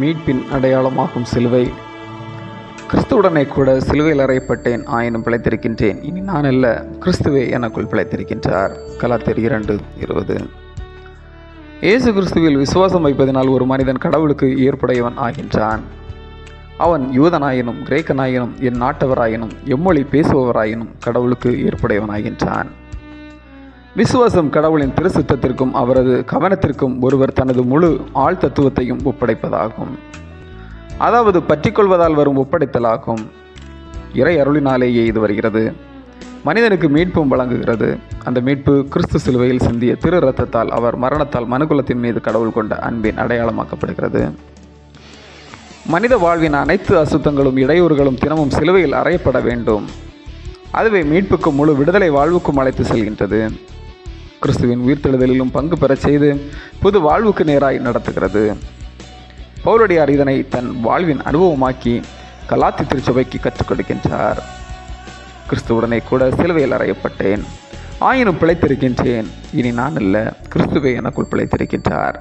மீட்பின் அடையாளமாகும் சிலுவை. கிறிஸ்துவுடனே கூட சிலுவையில் அறையப்பட்டேன் ஆயினும் பிழைத்திருக்கின்றேன். இனி நான் அல்ல கிறிஸ்துவே எனக்குள் பிழைத்திருக்கின்றார். கலாத்தியர் இரண்டு இருபது. இயேசு கிறிஸ்துவில் விசுவாசம் வைப்பதனால் ஒரு மனிதன் கடவுளுக்கு ஏற்புடையவன் ஆகின்றான். அவன் யூதனாயினும் கிரேக்கனாயினும் என் நாட்டவராயினும் எம்மொழி பேசுபவராயினும் கடவுளுக்கு ஏற்புடையவனாகின்றான் விசுவாசம் கடவுளின் திருசுத்தத்திற்கும் அவரது கவனத்திற்கும் ஒருவர் தனது முழு ஆள் தத்துவத்தையும் ஒப்படைப்பதாகும். அதாவது பற்றிக்கொள்வதால் வரும் ஒப்படைத்தலாகும். இறை அருளினாலேயே இது வருகிறது. மனிதனுக்கு மீட்பும் வழங்குகிறது. அந்த மீட்பு கிறிஸ்து சிலுவையில் சிந்திய திரு ரத்தத்தால் அவர் மரணத்தால் மனுகுலத்தின் மீது கடவுள் கொண்ட அன்பின் அடையாளமாக்கப்படுகிறது. மனித வாழ்வின் அனைத்து அசுத்தங்களும் இடையூறுகளும் தினமும் சிலுவையில் அறையப்பட வேண்டும். அதுவே மீட்புக்கும் முழு விடுதலை வாழ்வுக்கும் அழைத்து செல்கின்றது. கிறிஸ்துவின் உயிர்த்தெழுதலிலும் பங்கு பெறச் செய்து புது வாழ்வுக்கு நேராய் நடத்துகிறது. பௌரடியார் இதனை தன் வாழ்வின் அனுபவமாக்கி கலாத்தி திருச்சபைக்கு கற்றுக் கொடுக்கின்றார். கிறிஸ்துவுடனே கூட சிலுவையில் அறையப்பட்டேன். ஆயினும் பிழைத்திருக்கின்றேன். இனி நான் அல்ல கிறிஸ்துவே எனக்குள் பிழைத்திருக்கின்றார்.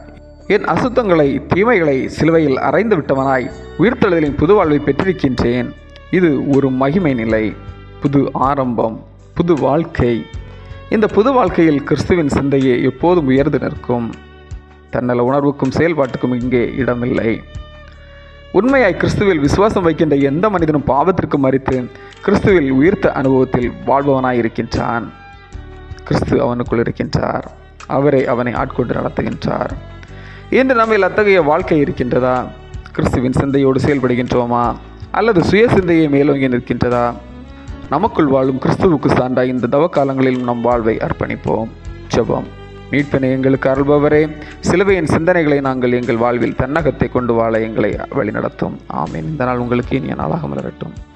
என் அசுத்தங்களை தீமைகளை சிலுவையில் அறைந்து விட்டவனாய் உயிர்த்தெழுதலின் புது வாழ்வை பெற்றிருக்கின்றேன். இது ஒரு மகிமை நிலை புது ஆரம்பம் புது வாழ்க்கை. இந்த புது வாழ்க்கையில் கிறிஸ்துவின் சிந்தையே எப்போதும் உயர்ந்து நிற்கும். தன்னல உணர்வுக்கும் செயல்பாட்டுக்கும் இங்கே இடமில்லை. உண்மையாய் கிறிஸ்துவில் விசுவாசம் வைக்கின்ற எந்த மனிதனும் பாவத்திற்கு மறித்து கிறிஸ்துவில் உயிர்த்த அனுபவத்தில் வாழ்பவனாய் இருக்கின்றான். கிறிஸ்து அவனுக்குள் இருக்கின்றார். அவரை அவனை ஆட்கொண்டு நடத்துகின்றார். இன்று நம்மில் அத்தகைய வாழ்க்கை இருக்கின்றதா? கிறிஸ்துவின் சிந்தையோடு செயல்படுகின்றோமா? அல்லது சுய சிந்தையை மேலோங்கி நிற்கின்றதா? நமக்குள் வாழும் கிறிஸ்துவுக்கு சான்றாய் இந்த தவக்காலங்களிலும் நம் வாழ்வை அர்ப்பணிப்போம். ஜெபம். மீட்பினை எங்களுக்கு அருள்பவரே. சிலுவையின் சிந்தனைகளை நாங்கள் எங்கள் வாழ்வில் தன்னகத்தை கொண்டு வாழ எங்களை வழிநடத்தும். ஆமீன். இந்த நாள் உங்களுக்கு இனிய நாளாக மலரட்டும்.